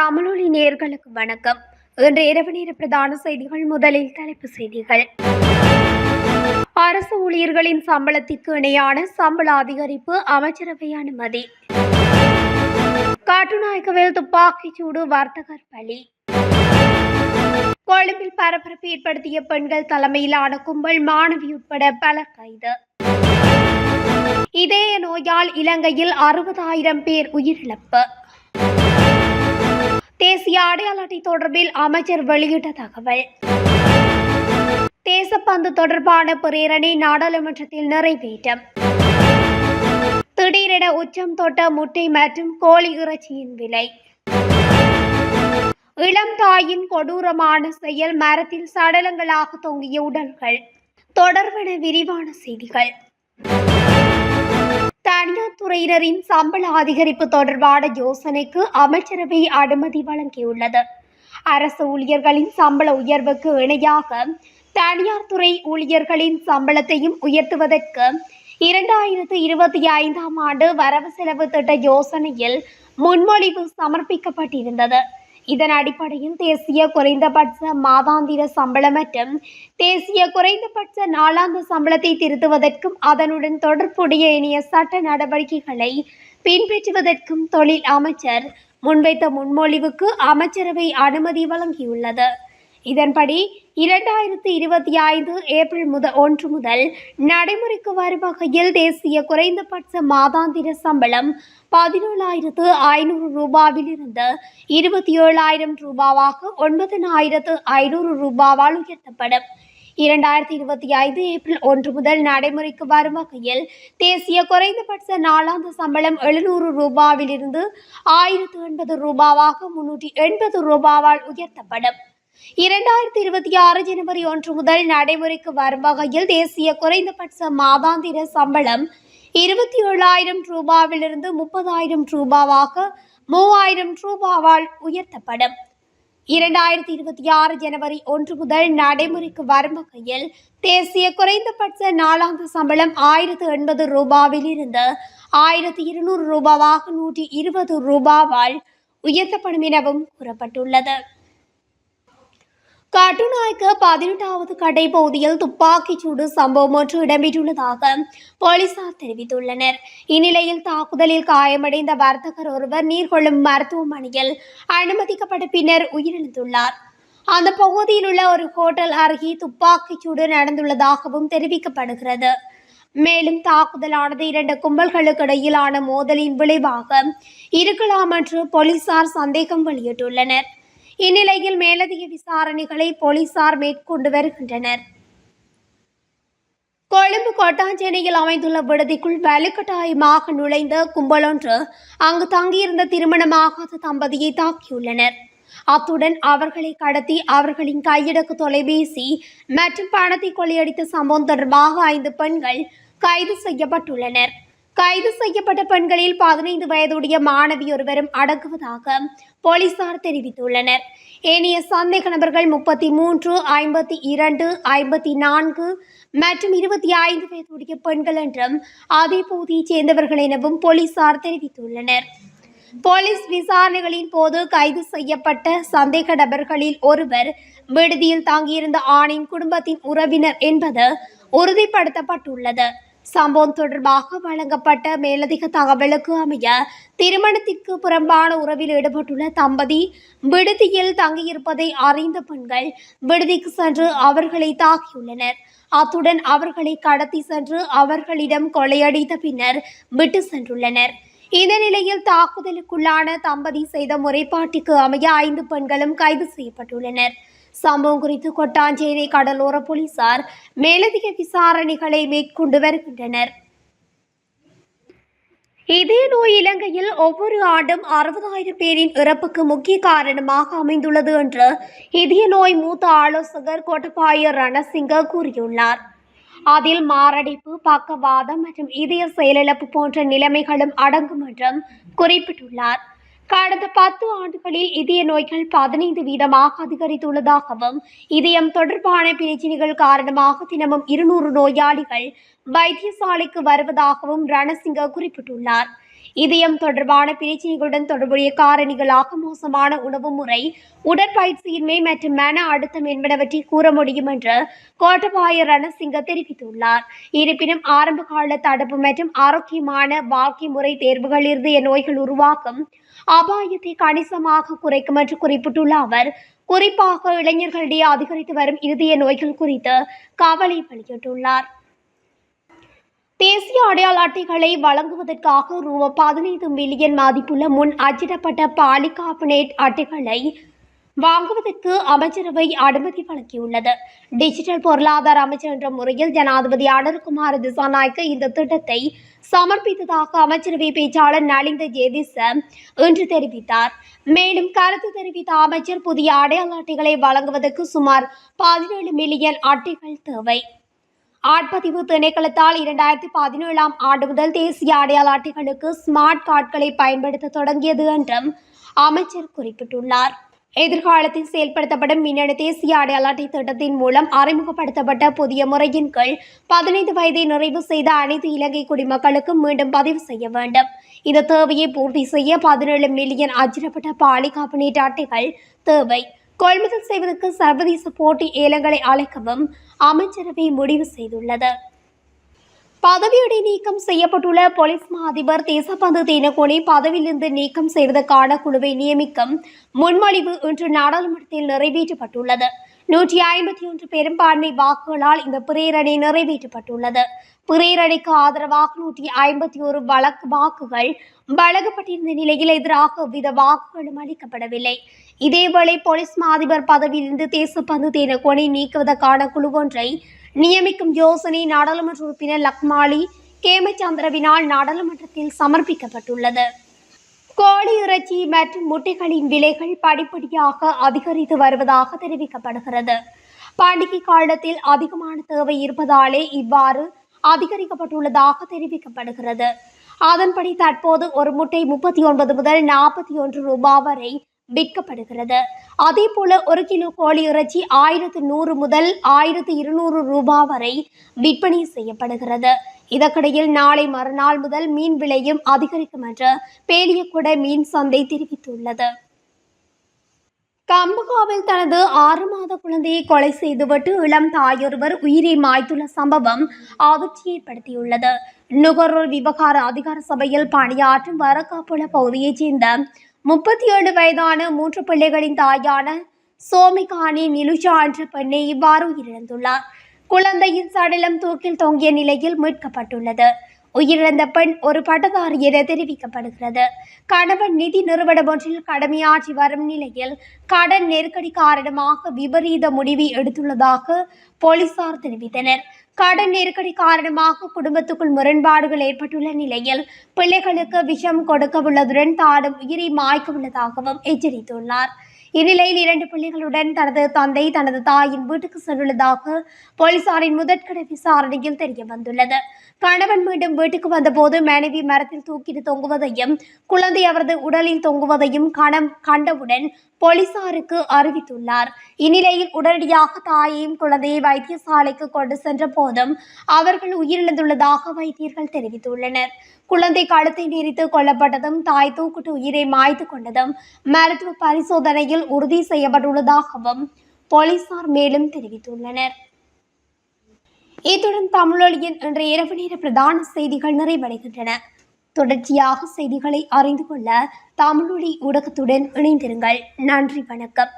தமிழொலி நேர்களுக்கு வணக்கம். இன்று இரவு நேர பிரதான செய்திகள் முதலில் தலைப்பு செய்திகள். அரசு ஊழியர்களின் சம்பளத்திற்கு இணையான சம்பள அதிகரிப்பு அமைச்சரவை அனுமதி. காட்டுநாயக்கவில் துப்பாக்கிச் சூடு வர்த்தகர் பலி. கொழும்பில் பரபரப்பு ஏற்படுத்திய பெண்கள் தலைமையிலான கும்பல் மாணவி உட்பட பலர் கைது. இதய நோயால் இலங்கையில் அறுபதாயிரம் பேர் உயிரிழப்பு. தேசிய அடையாள அட்டை தொடர்பில் அமைச்சர் வெளியிட்ட தகவல். தேசப்பந்து தொடர்பான பிரேரணை நாடாளுமன்றத்தில் நிறைவேற்றம். திடீரென உச்சம் தொட்ட முட்டை மற்றும் கோழி இறைச்சியின் விலை. இளம் தாயின் கொடூரமான செயல் மரத்தில் சடலங்களாக தொங்கிய உடல்கள். தொடர்பென விரிவான செய்திகள். தனியார் துறையினரின் சம்பள அதிகரிப்பு தொடர்பான யோசனைக்கு அமைச்சரவை அனுமதி வழங்கியுள்ளது. அரசு ஊழியர்களின் சம்பள உயர்வுக்கு இணையாக தனியார் துறை ஊழியர்களின் சம்பளத்தையும் உயர்த்துவதற்கு இரண்டாயிரத்து இருபத்தி ஐந்தாம் ஆண்டு வரவு செலவு திட்ட யோசனையில் முன்மொழிவு சமர்ப்பிக்கப்பட்டிருந்தது. இதன் அடிப்படையில் தேசிய குறைந்தபட்ச மாதாந்திர சம்பளம் மற்றும் தேசிய குறைந்தபட்ச நாளாந்த சம்பளத்தை திருத்துவதற்கும் அதனுடன் தொடர்புடைய இணைய சட்ட நடவடிக்கைகளை பின்பற்றுவதற்கும் தொழில் அமைச்சர் முன்வைத்த முன்மொழிவுக்கு அமைச்சரவை அனுமதி வழங்கியுள்ளது. இதன்படி இரண்டாயிரத்தி இருபத்தி ஐந்து ஏப்ரல் முத ஒன்று முதல் நடைமுறைக்கு வரும் வகையில் தேசிய குறைந்தபட்ச மாதாந்திர சம்பளம் பதினேழாயிரத்து ஐநூறு ரூபாவிலிருந்து இருபத்தி ஏழாயிரம் ரூபாவாக ஒன்பதனாயிரத்து ஐநூறு ரூபாவால் உயர்த்தப்படும். இரண்டாயிரத்தி இருபத்தி ஐந்து ஏப்ரல் ஒன்று முதல் நடைமுறைக்கு வரும் வகையில் தேசிய குறைந்தபட்ச நாளாந்த சம்பளம் எழுநூறு ரூபாவிலிருந்து ஆயிரத்து எண்பது ரூபாவாக முன்னூற்றி எண்பது ரூபாவால் உயர்த்தப்படும். இரண்டாயிரத்தி இருபத்தி ஆறு ஜனவரி ஒன்று முதல் நடைமுறைக்கு வரும் வகையில் தேசிய குறைந்தபட்ச மாதாந்திர சம்பளம் இருபத்தி ஏழாயிரம் ரூபாவிலிருந்து முப்பதாயிரம் ரூபாவாக மூவாயிரம் ரூபாவால் உயர்த்தப்படும். இரண்டாயிரத்தி இருபத்தி ஆறு ஜனவரி ஒன்று முதல் நடைமுறைக்கு வரும் வகையில் தேசிய குறைந்தபட்ச நாளாந்த சம்பளம் ஆயிரத்து எண்பது ரூபாவிலிருந்து ஆயிரத்தி இருநூறு ரூபாவாக நூற்றி இருபது ரூபாவால் உயர்த்தப்படும் எனவும் கூறப்பட்டுள்ளது. கட்டுநாயக்க பதினெட்டாவது கடை பகுதியில் துப்பாக்கிச் சூடு சம்பவம் ஒன்று இடம்பெற்றுள்ளதாக போலீசார் தெரிவித்துள்ளனர். இந்நிலையில் தாக்குதலில் காயமடைந்த வர்த்தகர் ஒருவர் நீர்கொள்ளும் மருத்துவமனையில் அனுமதிக்கப்பட்ட பின்னர் உயிரிழந்துள்ளார். அந்த பகுதியில் உள்ள ஒரு ஹோட்டல் அருகே துப்பாக்கிச் சூடு நடந்துள்ளதாகவும் தெரிவிக்கப்படுகிறது. மேலும் தாக்குதலானது இரண்டு கும்பல்களுக்கு இடையிலான மோதலின் விளைவாக இருக்கலாம் என்று போலீசார் சந்தேகம் வெளியிட்டுள்ளனர். இந்நிலையில் மேலதிக விசாரணைகளை போலீசார் மேற்கொண்டு வருகின்றனர். கொழும்பு கோட்டாஞ்சேனையில் அமைந்துள்ள விடுதிக்குள் வலுக்கட்டாயமாக நுழைந்த கும்பலொன்று அங்கு தங்கியிருந்த திருமணமாகாத தம்பதியை தாக்கியுள்ளனர். அத்துடன் அவர்களை கடத்தி அவர்களின் கையடக்கு தொலைபேசி மற்றும் பணத்தை கொள்ளையடித்த சம்பவம் தொடர்பாக ஐந்து பெண்கள் கைது செய்யப்பட்டுள்ளனர். கைது செய்யப்பட்ட பெண்களில் பதினைந்து வயதுடைய மாணவி ஒருவரும் அடங்குவதாக போலீசார் தெரிவித்துள்ளனர். ஏனைய சந்தேக நபர்கள் முப்பத்தி மூன்று ஐம்பத்தி இரண்டு ஐம்பத்தி நான்கு மற்றும் இருபத்தி ஐந்து வயதுடைய பெண்கள் என்றும் அதே பகுதியைச் சேர்ந்தவர்கள் எனவும் போலீசார் தெரிவித்துள்ளனர். போலீஸ் விசாரணைகளின் போது கைது செய்யப்பட்ட சந்தேக நபர்களில் ஒருவர் விடுதியில் தங்கியிருந்த ஆணின் குடும்பத்தின் உறவினர் என்பது உறுதிப்படுத்தப்பட்டுள்ளது. சம்பவம் தொடர்பாக வழங்கப்பட்ட மேலதிக தகவலுக்கு அமைய திருமணத்திற்கு புறம்பான உறவில் ஈடுபட்டுள்ள தம்பதி விடுதியில் தங்கியிருப்பதை அறிந்த பெண்கள் விடுதிக்கு சென்று அவர்களை தாக்கியுள்ளனர். அத்துடன் அவர்களை கடத்தி சென்று அவர்களிடம் கொலையடித்த பின்னர் விட்டு சென்றுள்ளனர். இந்த நிலையில் தாக்குதலுக்குள்ளான தம்பதி செய்த முறைப்பாட்டுக்கு அமைய ஐந்து பெண்களும் கைது செய்யப்பட்டுள்ளனர். சம்பவம் குறித்து கொட்டாஞ்சேரி கடலோர போலீசார் மேலதிக விசாரணைகளை மேற்கொண்டு வருகின்றனர். இதே நோய் இலங்கையில் ஒவ்வொரு ஆண்டும் அறுபதாயிரம் பேரின் இறப்புக்கு முக்கிய காரணமாக அமைந்துள்ளது என்று இதய நோய் மூத்த ஆலோசகர் கோட்டபாய ரணசிங்க கூறியுள்ளார். அதில் மாரடைப்பு பக்கவாதம் மற்றும் இதய செயலிழப்பு போன்ற நிலைமைகளும் அடங்கும் என்றும் குறிப்பிட்டுள்ளார். கடந்த பத்து ஆண்டுகளில் இதய நோய்கள் பதினைந்து வீதமாக அதிகரித்துள்ளதாகவும் இதயம் தொடர்பான பிரச்சினைகள் காரணமாக தினமும் இருநூறு நோயாளிகள் வைத்தியசாலைக்கு வருவதாகவும் ரணசிங்க குறிப்பிட்டுள்ளார். இதயம் தொடர்பான பிரச்சனைகளுடன் தொடர்புடைய காரணிகளாக மோசமான உணவு முறை உடற்பயிற்சியின்மை மற்றும் மன அழுத்தம் என்பனவற்றை கூற முடியும் என்று கோட்டபாய ரணசிங்க தெரிவித்துள்ளார். இருப்பினும் ஆரம்ப கால தடுப்பு மற்றும் ஆரோக்கியமான வாழ்க்கை முறை தேர்வுகள் இருந்து நோய்கள் உருவாக்கும் அபாயத்தை கணிசமாக குறைக்கும் என்று குறிப்பிட்டுள்ள அவர் குறிப்பாக இளைஞர்களிடையே அதிகரித்து வரும் இருதய நோய்கள் குறித்து கவலை வெளியிட்டுள்ளார். தேசிய அடையாள அட்டைகளை வழங்குவதற்காக ரூபா பதினைந்து மில்லியன் மதிப்புள்ள முன் அச்சிடப்பட்ட பாலிகார்பனேட் அட்டைகளை வாங்குவதற்கு அமைச்சரவை அனுமதி வழங்கியுள்ளது. டிஜிட்டல் பொருளாதார அமைச்சர் என்ற முறையில் ஜனாதிபதி அனல்குமார் திசாநாயக்க இந்த திட்டத்தை சமர்ப்பித்ததாக அமைச்சரவை பேச்சாளர் நலிந்த ஜேதிச இன்று தெரிவித்தார். மேலும் கருத்து தெரிவித்த அமைச்சர் புதிய அடையாள அட்டைகளை வழங்குவதற்கு சுமார் பதினேழு மில்லியன் அட்டைகள் தேவை. ஆட்பதிவு திணைக்களத்தால் இரண்டாயிரத்தி பதினேழாம் ஆண்டு முதல் தேசிய அடையாள அட்டைகளுக்கு ஸ்மார்ட் கார்டுகளை பயன்படுத்த தொடங்கியது என்றும் அமைச்சர் குறிப்பிட்டுள்ளார். எதிர்காலத்தில் செயல்படுத்தப்படும் மின்னணு தேசிய அடையாள அட்டை திட்டத்தின் மூலம் அறிமுகப்படுத்தப்பட்ட புதிய முறையின் கீழ் பதினைந்து வயதை நிறைவு செய்த அனைத்து இலங்கை குடிமக்களுக்கும் மீண்டும் பதிவு செய்ய வேண்டும். இந்த தேவையை பூர்த்தி செய்ய பதினேழு மில்லியன் அச்சிடப்பட்ட பாலி காப்பீட்டு அட்டைகள் தேவை. கொள்முதல் செய்வதற்கு சர்வதேச போட்டி ஏலங்களை அழைக்கவும் அமைச்சரவை முடிவு செய்துள்ளது. பதவியிடை நீக்கம் செய்யப்பட்டுள்ள போலீஸ் மா அதிபர் தேசபந்து தேனகோனை பதவியிலிருந்து நீக்கம் செய்வதற்கான குழுவை நியமிக்கும் முன்மொழிவு இன்று நாடாளுமன்றத்தில் நிறைவேற்றப்பட்டுள்ளது. நூற்றி ஐம்பத்தி ஒன்று பெரும்பான்மை வாக்குகளால் இந்த பிரேரணை நிறைவேற்றப்பட்டுள்ளது. பிரேரணைக்கு ஆதரவாக நூற்றி ஐம்பத்தி ஒரு வழக்கு வாக்குகள் வழங்கப்பட்டிருந்த நிலையில் எதிராக வித வாக்குகளும் அளிக்கப்படவில்லை. இதேவேளை போலீஸ் மா அதிபர் பதவியிலிருந்து தேசப்பந்து தேனகோனை நீக்குவதற்கான குழு ஒன்றை நியமிக்கும் யோசனை நாடாளுமன்ற உறுப்பினர் லக்மாலி கேமச்சந்திரவினால் நாடாளுமன்றத்தில் சமர்ப்பிக்கப்பட்டுள்ளது. கோழி இறைச்சி மற்றும் முட்டைகளின் விலைகள் படிப்படியாக அதிகரித்து வருவதாக தெரிவிக்கப்படுகிறது. பண்டிகை காலத்தில் அதிகமான தேவை இருப்பதாலே இவ்வாறு அதிகரிக்கப்பட்டுள்ளதாக தெரிவிக்கப்படுகிறது. அதன்படி தற்போது ஒரு முட்டை முப்பத்தி ஒன்பது முதல் நாற்பத்தி ஒன்று ரூபாய் வரை விற்கப்படுகிறது. அதே போல ஒரு கிலோ கோழி இறைச்சி ஆயிரத்து நூறு முதல் ஆயிரத்து இருநூறு ரூபாய் வரை விற்பனை செய்யப்படுகிறது. இதற்கிடையில் நாளை மறுநாள் முதல் மீன் விலையும் அதிகரிக்கும் என்று பேலியகுட மீன் சந்தை தெரிவித்துள்ளது. கம்பகாவில் தனது ஆறு மாத குழந்தையை கொலை செய்துவிட்டு இளம் தாயொருவர் உயிரை மாய்த்துள்ள சம்பவம் அதிர்ச்சி ஏற்படுத்தியுள்ளது. நுகர்வோர் விவகார அதிகார சபையில் பணியாற்றும் வரக்காப்புல பகுதியைச் சேர்ந்த முப்பத்தி ஏழு வயதான மூன்று பிள்ளைகளின் தாயான சோமிகானி நிலுஷா என்ற பெண்ணை இவ்வாறு உயிரிழந்துள்ளார். குழந்தையின் சடலம் தூக்கில் தொங்கிய நிலையில் மீட்கப்பட்டுள்ளது. உயிரிழந்த பெண் ஒரு பட்டதாரி என தெரிவிக்கப்படுகிறது. கணவன் நிதி நிறுவனம் ஒன்றில் கடமையாற்றி வரும் நிலையில் கடன் நெருக்கடி காரணமாக விபரீத முடிவை எடுத்துள்ளதாக போலீசார் தெரிவித்தனர். கடன் நெருக்கடி காரணமாக குடும்பத்துக்குள் முரண்பாடுகள் ஏற்பட்டுள்ள நிலையில் பிள்ளைகளுக்கு விஷம் கொடுக்க உள்ளதுடன் தானும் உயிரை மாய்க்க உள்ளதாகவும் எச்சரித்துள்ளார். இந்நிலையில் இரண்டு பிள்ளைகளுடன் தனது தந்தை தனது தாயின் வீட்டுக்கு சென்றுள்ளதாக போலீசாரின் முதற்கட விசாரணையில் தெரிய வந்துள்ளது கணவன் மீண்டும் வீட்டுக்கு வந்தபோது மனைவி மரத்தில் தூக்கிட்டு தொங்குவதையும் குழந்தை அவரது உடலில் தொங்குவதையும் கணம் கண்டவுடன் போலீசாருக்கு அறிவித்துள்ளார். இந்நிலையில் உடனடியாக தாயையும் குழந்தையை வைத்தியசாலைக்கு கொண்டு சென்ற போதும் அவர்கள் உயிரிழந்துள்ளதாக வைத்தியர்கள் தெரிவித்துள்ளனர். குழந்தை காலத்தை நெரித்து கொல்லப்பட்டதும் தாய் தூக்குட்டு உயிரை மாய்த்து கொண்டதும் மருத்துவ பரிசோதனையில் உறுதி செய்யப்பட்டுள்ளதாகவும் போலீசார் மேலும் தெரிவித்துள்ளனர். இத்துடன் தமிழொலியின் இன்றைய இரவு நேர பிரதான செய்திகள் நிறைவடைகின்றன. தொடர்ச்சியாக செய்திகளை அறிந்து கொள்ள தமிழொலி ஊடகத்துடன் இணைந்திருங்கள். நன்றி வணக்கம்.